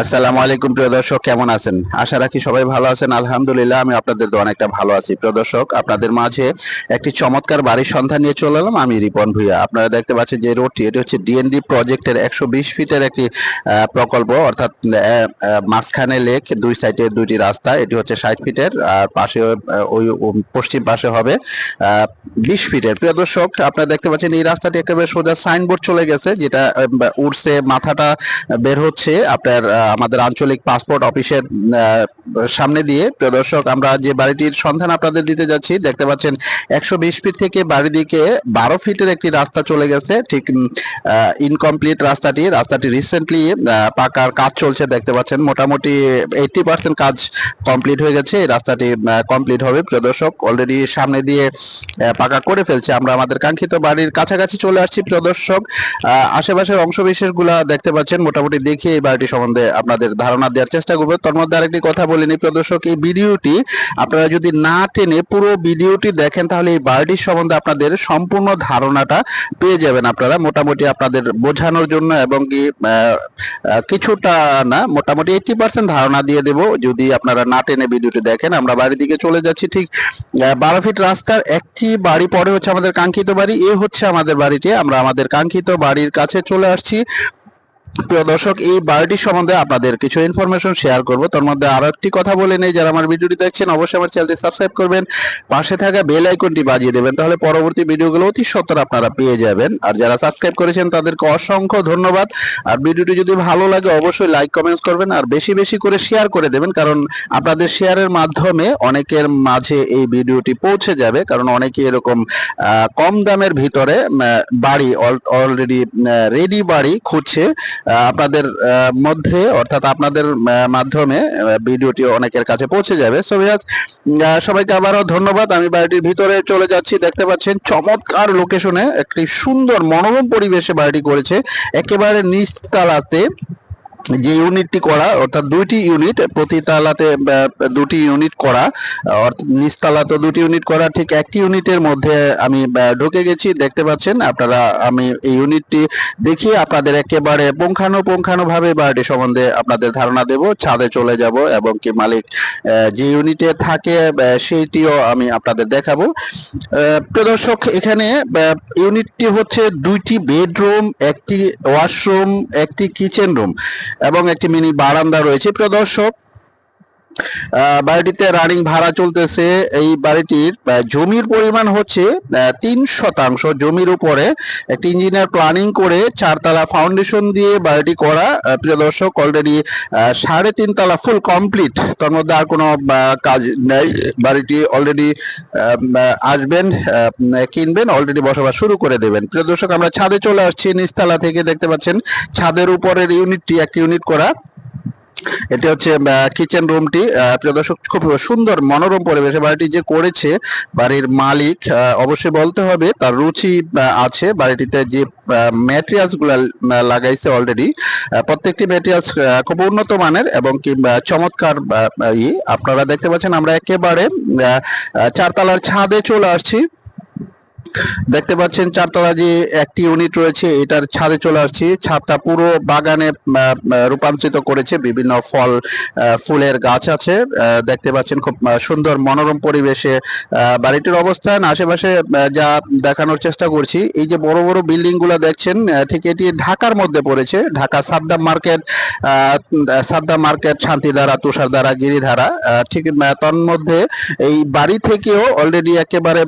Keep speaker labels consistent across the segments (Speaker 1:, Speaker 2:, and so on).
Speaker 1: আসসালামু আলাইকুম, প্রিয় দর্শক, কেমন আছেন? আশা রাখি সবাই ভালো আছেন। আলহামদুলিল্লাহ, আমি আপনাদের অনেকটা ভালো আছি। প্রিয় দর্শক, আপনাদের মাঝে একটি চমৎকার বাড়ির সন্ধান নিয়ে চলে এলাম। আমি রিপন ভুইয়া। আপনারা দেখতে পাচ্ছেন যে রোডটি, এটি হচ্ছে ডিএনডি প্রজেক্টের একশো বিশ ফিটের একটি প্রকল্প, অর্থাৎ মাঝখানে লেক, দুই সাইডে দুইটি রাস্তা, এটি হচ্ছে ষাট ফিটের, আর পাশে ওই পশ্চিম পাশে হবে বিশ ফিটের। প্রিয় দর্শক, আপনারা দেখতে পাচ্ছেন এই রাস্তাটি একেবারে সোজা সাইনবোর্ড চলে গেছে, যেটা উড়ছে, মাথাটা বের হচ্ছে, আপনার আমাদের আঞ্চলিক পাসপোর্ট অফিসের সামনে দিয়ে। প্রিয় দর্শক, আমরা যে বাড়িটির সন্ধান আপনাদের দিতে যাচ্ছি, দেখতে পাচ্ছেন একশো বিশ ফিট থেকে বাড়ি দিকে বারো ফিটের একটি রাস্তা চলে গেছে। ঠিক ইনকমপ্লিট রাস্তাটি রাস্তাটি রিসেন্টলি পাকার কাজ চলছে, দেখতে পাচ্ছেন। মোটামুটি এইটি পার্সেন্ট কাজ কমপ্লিট হয়ে গেছে, এই রাস্তাটি কমপ্লিট হবে। প্রিয় দর্শক অলরেডি সামনে দিয়ে পাকা করে ফেলছে। আমরা আমাদের কাঙ্ক্ষিত বাড়ির কাছাকাছি চলে আসছি। প্রিয় দর্শক আশেপাশের অংশ বিশেষগুলা দেখতে পাচ্ছেন। মোটামুটি দেখে এই বাড়িটি সম্বন্ধে আপনাদের ধারণা দেওয়ার চেষ্টা করব। তার মধ্যে আরেকটি কথা বলিনি প্রদর্শক এই ভিডিওটি আপনারা যদি না টেনে পুরো ভিডিওটি দেখেন, তাহলে এই বাড়িটির সম্বন্ধে আপনাদের সম্পূর্ণ ধারণাটা পেয়ে যাবেন আপনারা। মোটামুটি আপনাদের বোঝানোর জন্য এবং কি কিছুটা না, মোটামুটি এইটি পার্সেন্ট ধারণা দিয়ে দেব। যদি আপনারা না টেনে ভিডিওটি দেখেন, আমরা বাড়ির দিকে চলে যাচ্ছি। ঠিক বারো ফিট রাস্তার একটি বাড়ি, পরে হচ্ছে আমাদের কাঙ্ক্ষিত বাড়ি। এ হচ্ছে আমাদের বাড়িটি। আমরা আমাদের কাঙ্ক্ষিত বাড়ির কাছে চলে আসছি। প্রিয় দর্শক, এই বাড়িটির সম্বন্ধে আপনাদের কিছু ইনফরমেশন শেয়ার করব। তার মধ্যে আরও একটি কথা বলে নেই, যারা আমার ভিডিওটি দেখছেন, অবশ্যই আমার চ্যানেলটি সাবস্ক্রাইব করবেন, পাশে থাকা বেল আইকনটি বাজিয়ে দেবেন, তাহলে পরবর্তী ভিডিওগুলো অতি সত্তর আপনারা পেয়ে যাবেন। আর যারা সাবস্ক্রাইব করেছেন, তাদেরকে অসংখ্য ধন্যবাদ। আর ভিডিওটি যদি ভালো লাগে, অবশ্যই লাইক কমেন্টস করবেন, আর বেশি বেশি করে শেয়ার করে দেবেন, কারণ আপনাদের শেয়ারের মাধ্যমে অনেকের মাঝে এই ভিডিওটি পৌঁছে যাবে, কারণ অনেকে এরকম কম দামের ভিতরে বাড়ি অলরেডি রেডি বাড়ি খুঁজছে আপনাদের মধ্যে অর্থাৎ আপনাদের মাধ্যমে ভিডিওটি অনেকের কাছে পৌঁছে যাবে। সো ভিউয়ার্স, সবাইকে আবারও ধন্যবাদ। আমি বাড়িটির ভিতরে চলে যাচ্ছি। দেখতে পাচ্ছেন চমৎকার লোকেশনে একটি সুন্দর মনোরম পরিবেশে বাড়িটি করেছে। একেবারে নিচতলাতে যে ইউনিটটি করা, অর্থাৎ দুইটি ইউনিট, প্রতি তালাতে দুটি ইউনিট করা অর্থাৎ নিচতলাতে দুটি ইউনিট করা, ঠিক একটি ইউনিটের মধ্যে আমি ঢুকে গেছি, দেখতে পাচ্ছেন, আপনারা, আমি এই ইউনিটটি দেখিয়ে আপনাদের একেবারে পুঙ্খানু পুঙ্খানু ভাবে বাড়িটি সম্বন্ধে আপনাদের ধারণা দেব, ছাদে চলে যাব, এবং কি মালিক যে ইউনিটে থাকে সেইটিও আমি আপনাদের দেখাবো। প্রদর্শক এখানে ইউনিটটি হচ্ছে দুইটি বেডরুম, একটি ওয়াশরুম, একটি কিচেন রুম। এবং একটি মিনি বারান্দা রয়েছে। প্রিয় দর্শক বাড়িটিতে রানিং ভাড়া চলতেছে। এই বাড়িটির জমির পরিমাণ হচ্ছে তিন শতাংশ। জমির উপরে একটি ইঞ্জিনিয়ার প্ল্যানিং করে চারতলা ফাউন্ডেশন দিয়ে বাড়িটি করা। প্রিয় দর্শক অলরেডি সাড়ে তিন তলা ফুল কমপ্লিট তার মধ্যে আর কোনো কাজ নেই। বাড়িটি অলরেডি আসবেন কিনবেন অলরেডি বসবাস শুরু করে দেবেন। প্রিয় দর্শক, আমরা ছাদে চলে আসছি। নিচতলা থেকে দেখতে পাচ্ছেন, ছাদের উপরের ইউনিটটি একটি ইউনিট করা। এটি হচ্ছে কিচেন রুমটি প্রিয় দর্শক, খুব সুন্দর, মনোরম পরিবেশে বাড়িটি যে করেছে বাড়ির মালিক অবশ্যই বলতে হবে, তার রুচি আছে বাড়িটিতে যে ম্যাটেরিয়ালসগুলা লাগাইছে অলরেডি প্রত্যেকটি ম্যাটেরিয়ালস খুব উন্নত মানের এবং কি চমৎকার ই। আপনারা দেখতে পাচ্ছেন আমরা একেবারে চারতলার ছাদে চলে আসছি। দেখতে পাচ্ছেন চারতলা যে একটি ইউনিট রয়েছে, এটার ছাদে চলে আসছি। ছাদটা পুরো বাগানে রূপান্তরিত করেছে বিভিন্ন ফল ফুলের গাছ আছে। দেখতে পাচ্ছেন খুব সুন্দর মনোরম পরিবেশে বাড়িটির অবস্থান। আশেপাশে যা দেখানোর চেষ্টা করছি, এই যে বড় বড় বিল্ডিংগুলা দেখছেন ঠিক এটি ঢাকার মধ্যে পড়েছে। ঢাকা সাদ্দাম মার্কেট সাদ্দাম মার্কেট, শান্তিধারা, তুষারধারা, গিরিধারা ঠিক তন্মধ্যে এই বাড়ি থেকেও অলরেডি একেবারে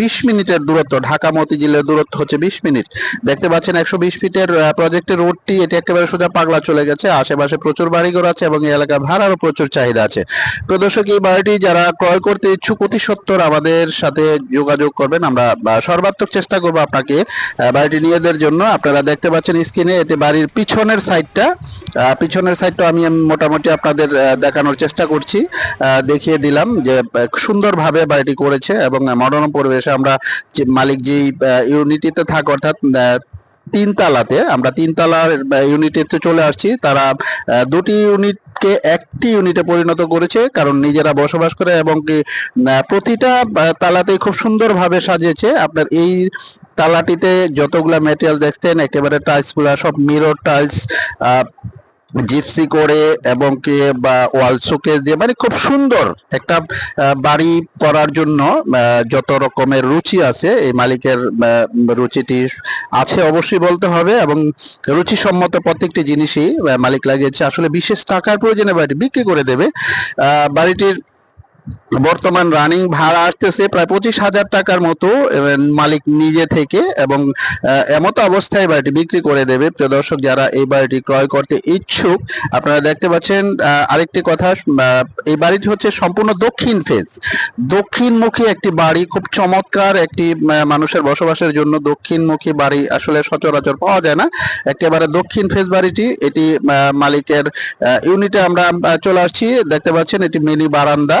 Speaker 1: বিশ মিনিটের দূরত্ব, ঢাকা মতিঝিলের দূরত্ব হচ্ছে বিশ মিনিট। দেখতে পাচ্ছেন একশো বিশ ফিটের প্রজেক্টের রোডটি এটি একেবারে সোজা পাগলা চলে গেছে। আশেপাশে প্রচুর বাড়িঘর আছে এবং এই এলাকা ভাড়ারও প্রচুর চাহিদা আছে। প্রদর্শক এই বাড়িটি যারা ক্রয় করতে ইচ্ছুক, অতি সত্তর আমাদের সাথে যোগাযোগ করবেন। আমরা সর্বাত্মক চেষ্টা করব আপনাকে বাড়িটি নিয়ে দেওয়ার জন্য। আপনারা দেখতে পাচ্ছেন স্ক্রিনে এটি বাড়ির পিছনের সাইডটা পিছনের সাইডটা আমি মোটামুটি আপনাদের দেখানোর চেষ্টা করছি। দেখিয়ে দিলাম যে সুন্দরভাবে বাড়িটি করেছে এবং মনোরম পরিবেশে আমরা মালিক যেই ইউনিটিতে থাকে, অর্থাৎ তিন তালাতে আমরা তিন তালার ইউনিটিতে চলে আসছি, তারা দুটি ইউনিটকে একটি ইউনিটে পরিণত করেছে, কারণ নিজেরা বসবাস করে এবং কি প্রতিটা তালাতে খুব সুন্দরভাবে সাজিয়েছে। আপনার এই তালাটিতে যতগুলা ম্যাটেরিয়াল দেখছেন, একেবারে টাইলসগুলা, সব মিরর টাইলস জিপসি করে এবং কি, বা ওয়াল শোকেস দিয়ে মানে খুব সুন্দর একটা বাড়ি করার জন্য যত রকমের রুচি আছে, এই মালিকের রুচিটি আছে অবশ্যই বলতে হবে এবং রুচিসম্মত প্রত্যেকটি জিনিসই মালিক লাগিয়েছে। আসলে বিশেষ টাকার প্রয়োজনে বাড়িটি বিক্রি করে দেবে। বাড়িটির বর্তমান রানিং ভাড়া আসতেছে প্রায় পঁচিশ হাজার টাকার মতো মালিক নিজে থেকে এবং এমতো অবস্থায় বাড়িটি বিক্রি করে দেবে। প্রিয় দর্শক, যারা এই বাড়িটি ক্রয় করতে ইচ্ছুক, আপনারা দেখতে পাচ্ছেন আরেকটি কথা এই বাড়িটি হচ্ছে সম্পূর্ণ দক্ষিণ ফেজ দক্ষিণমুখী একটি বাড়ি, খুব চমৎকার একটি মানুষের বসবাসের জন্য দক্ষিণমুখী বাড়ি আসলে সচরাচর পাওয়া যায় না। একেবারে দক্ষিণ ফেজ বাড়িটি, এটি মালিকের ইউনিটে আমরা চলে আসছি। দেখতে পাচ্ছেন, এটি মিনি বারান্দা।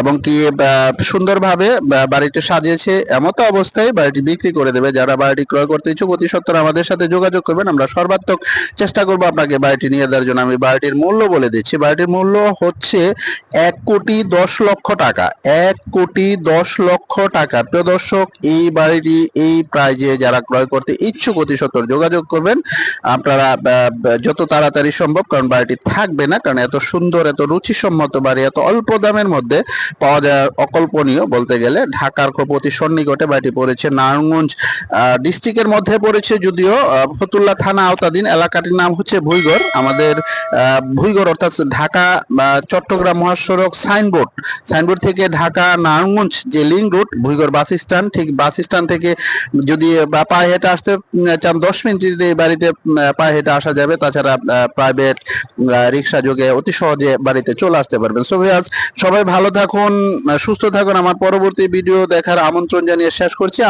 Speaker 1: এবং কি সুন্দরভাবে বাড়িটি সাজিয়েছে এমতো অবস্থায় বাড়িটি বিক্রি করে দেবে। যারা বাড়িটি ক্রয় করতে ইচ্ছুক, অতি সত্তর আমাদের সাথে যোগাযোগ করবেন। আমরা সর্বাত্মক চেষ্টা করব আপনাকে বাড়িটি নিয়ে দেওয়ার জন্য। আমি বাড়িটির মূল্য বলে দিচ্ছি। বাড়িটির মূল্য হচ্ছে এক কোটি দশ লক্ষ টাকা। এক কোটি দশ লক্ষ টাকা। প্রিয় দর্শক, এই বাড়িটি এই প্রাইজে যারা ক্রয় করতে ইচ্ছুক, অতি সত্তর যোগাযোগ করবেন। আপনারা যত তাড়াতাড়ি সম্ভব, কারণ বাড়িটি থাকবে না। কারণ এত সুন্দর, এত রুচিসম্মত বাড়ি, এত অল্প দামের মধ্যে পাওয়া যায় অকল্পনীয় বলতে গেলে। ঢাকার অতি সন্নিকটে বাড়িটি পড়েছে নারায়ণগঞ্জ ডিস্ট্রিক্টের মধ্যে পড়েছে যদিও ফতুল্লা থানা আওতাধীন। এলাকাটির নাম হচ্ছে ভুইগড়। আমাদের ভুইগড় অর্থাৎ ঢাকা চট্টগ্রাম মহাসড়ক সাইনবোর্ড। সাইনবোর্ড থেকে ঢাকা নারায়ণগঞ্জ যে link route, Bhuigarh bus stand, ঠিক বাস স্ট্যান্ড থেকে যদি বা পায়ে হেঁটে আসতে চান দশ মিনিটে বাড়িতে পায়ে হেঁটে আসা যাবে, তাছাড়া প্রাইভেট রিক্সা যোগে অতি সহজে বাড়িতে চলে আসতে পারবেন। সবাই ভালো থাকুন সুস্থ থাকুন। আমার পরবর্তী ভিডিও দেখার আমন্ত্রণ জানিয়ে শেষ করছি।